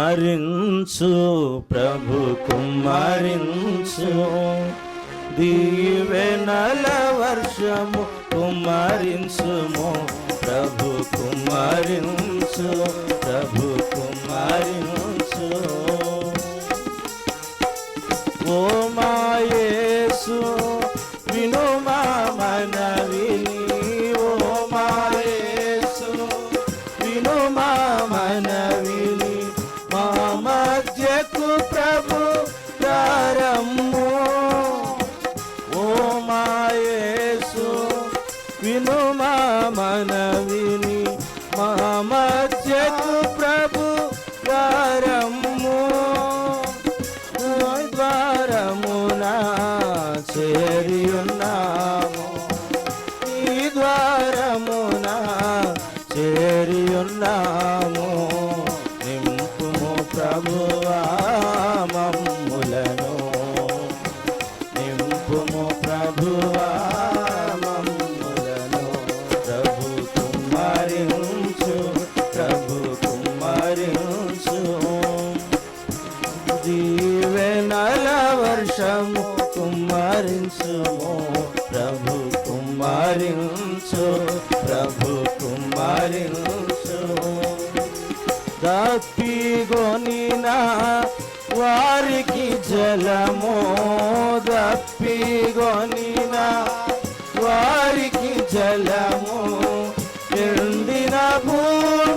కుమ్మరించు ప్రభు కుమ్మరించు. దీవెనల వర్షము కుమ్మరించుము ప్రభు కుమ్మరించు ప్రభు దారము ఓ మాయేసు విను మా మనవిని మా మధ్యకు ప్రభు ద్వారము ద్వారమున చేరియున్నాము ఈ ద్వారమున చేరియున్నాము నింపుము వర్షము కుమారించుము ప్రభు కుమారించు ప్రభు కుమారించు. దప్పిగొనిన వారికి జలము దప్పిగొనిన వారికి జలము ఎండిన భూమికి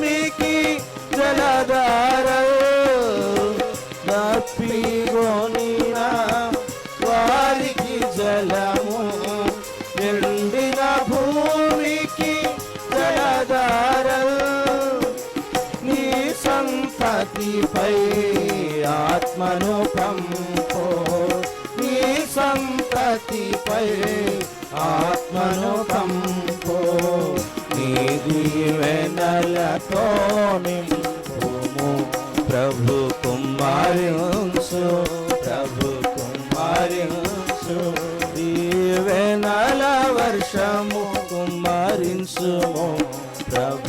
సంతతిపై ఆత్మను పంపో నీ సంతతిపై ఆత్మను పంపో నీ దీవెనలతో నింపుము. ప్రభు కుమారి ప్రభు కుమారి దీవెనల వర్షము కుమారించుము. ప్రభు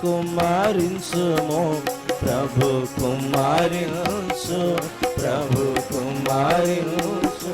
కుమారించుము. ప్రభు కుమారించు ప్రభు కుమారించు.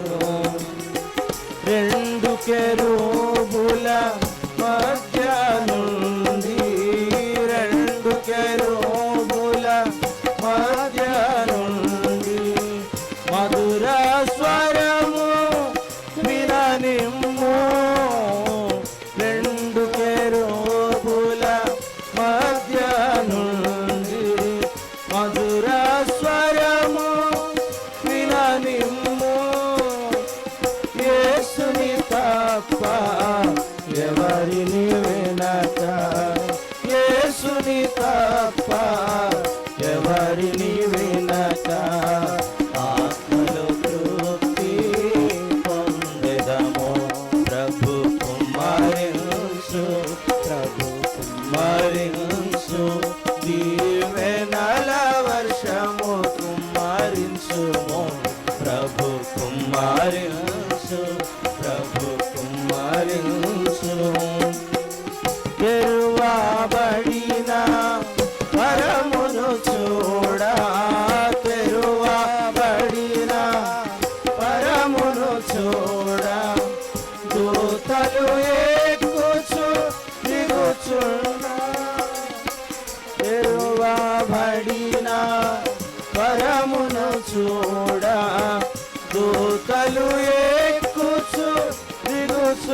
ఎవరిని వినక. యేసుని తప్ప ఎవరిని వినక. ఆత్మలో తృప్తి పొందెదము. ప్రభు కుమారించు ప్రభు కుమారించు. దీవెనల వర్షము కుమారించుము. ప్రభు కుమారించు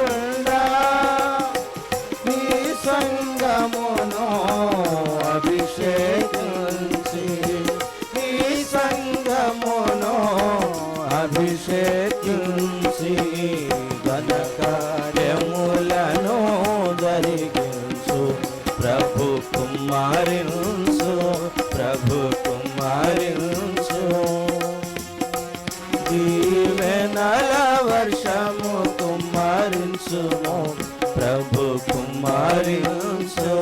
దిగుచుండా నీ సంగమును అభిషేకించి నీ సంగమును అభిషేకించి ఘనకార్యములను I'm so